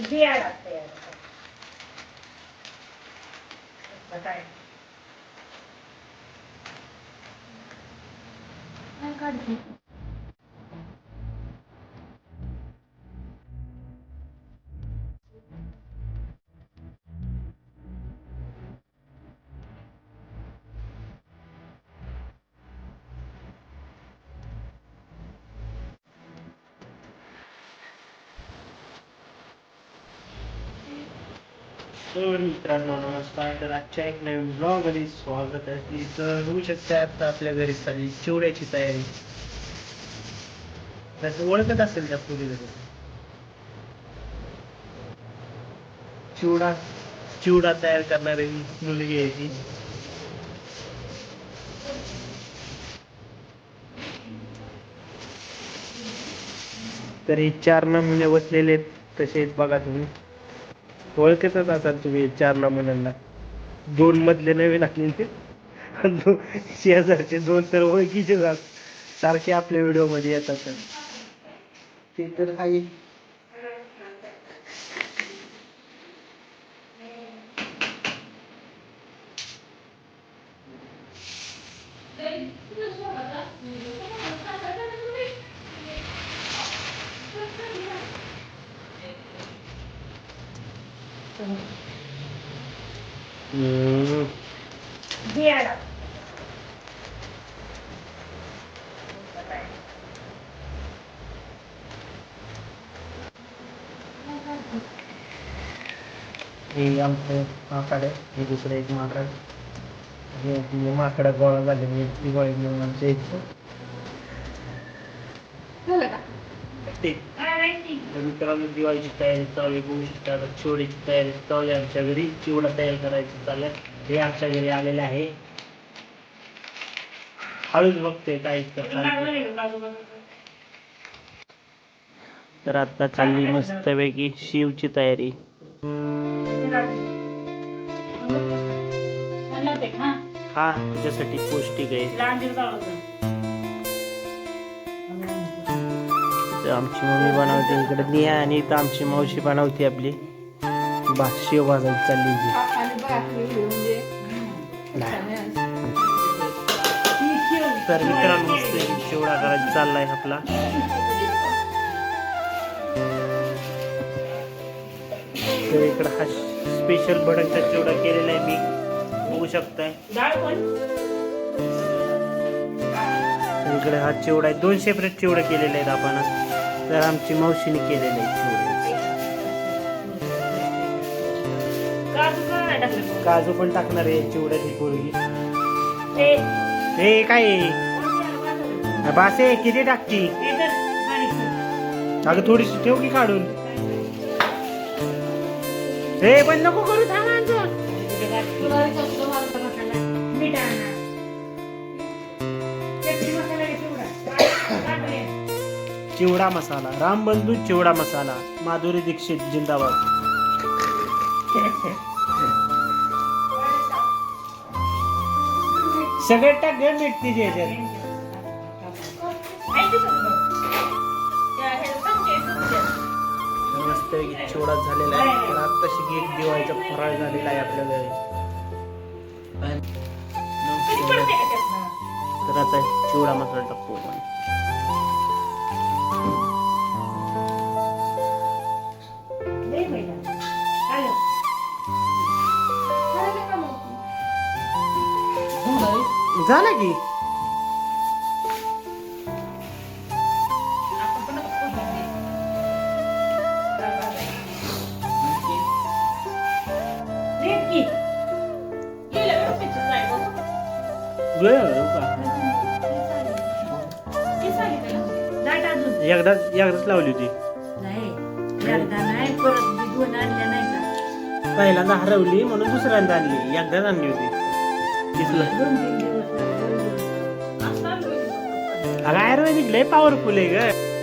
बियाडा तयार काय तर मित्रांनो नमस्कार. तर आजच्या एक नवीन ब्लॉगमध्ये स्वागत आहे. तर होऊ शकते आता आपल्या घरी चालली चिवड्याची तयारी. तसं ओळखत असेल त्या पुढे चिवडा चिवडा तयार करणारी मुलगी आहे ती. तर हे चार नमुने बसलेले आहेत. तसेच बघा तुम्ही. ओळखतच असाल तुम्ही चार नमुन्यांना. दोन मधले नवे असलेले शेजारचे दोन तर ओळखीचे जात सारखे आपल्या व्हिडिओमध्ये येतात. ते तर आहे. Thank you. हे आमचं माकड आहे. हे दुसरं एक माकड हे आपली माकडं गोळा झाले. मी दिवाळी घेऊन आमच्या इथं. ते तर मित्रांनो दिवाळीची तयारी चालू आहे बघू शकता आता चिवडीची तयारी चालू आहे आमच्या घरी चिवडा तयार करायची चालू आहे हे आमच्या घरी आलेले आहे हळूच बघते काय. तर आता चालली मस्तपैकी शिवची तयारी हा तुझ्यासाठी पौष्टिक आहे तर आमची मम्मी बनवते इकडे. निया आणि इथं आमची मावशी बनवते आपली. बा शेव भाजायची चालली तर मित्रांनो मस्त चिवडा करायचा चाललाय आपला. तर इकडं हा स्पेशल भडकचा चिवडा केलेला आहे मी. बघू शकताय. इकडे हा चिवडा आहे. दोन सेपरेट चिवडा केलेले आहेत आपण तर आमची मावशीने केलेले आहे चिवडे काजू पण टाकणार आहे चिवड्याची पोरगी. हे. काय? बासे किती टाकती? अगं थोडीशी ठेव की काढून. हे पण नको करू थांब चिवडा मसाला. रामबंधू चिवडा मसाला. माधुरी दीक्षित जिंदाबाद. सगळे टाक ग मीठ मस्त चिवडा झालेला आहे. तर आत्ताशी एक दिवाळीचा फराळ झालेला आहे आपल्याला तर आता चिवडा मसाला टाकतो आपण झालं की? वेळ एकदाच एकदाच लावली होती. पहिल्यांदा हरवली म्हणून दुसऱ्यांदा आणली. एकदाच आणली होती. दिसलं. अगं आयुर्वेदिक लय पॉवरफुल आहे ग.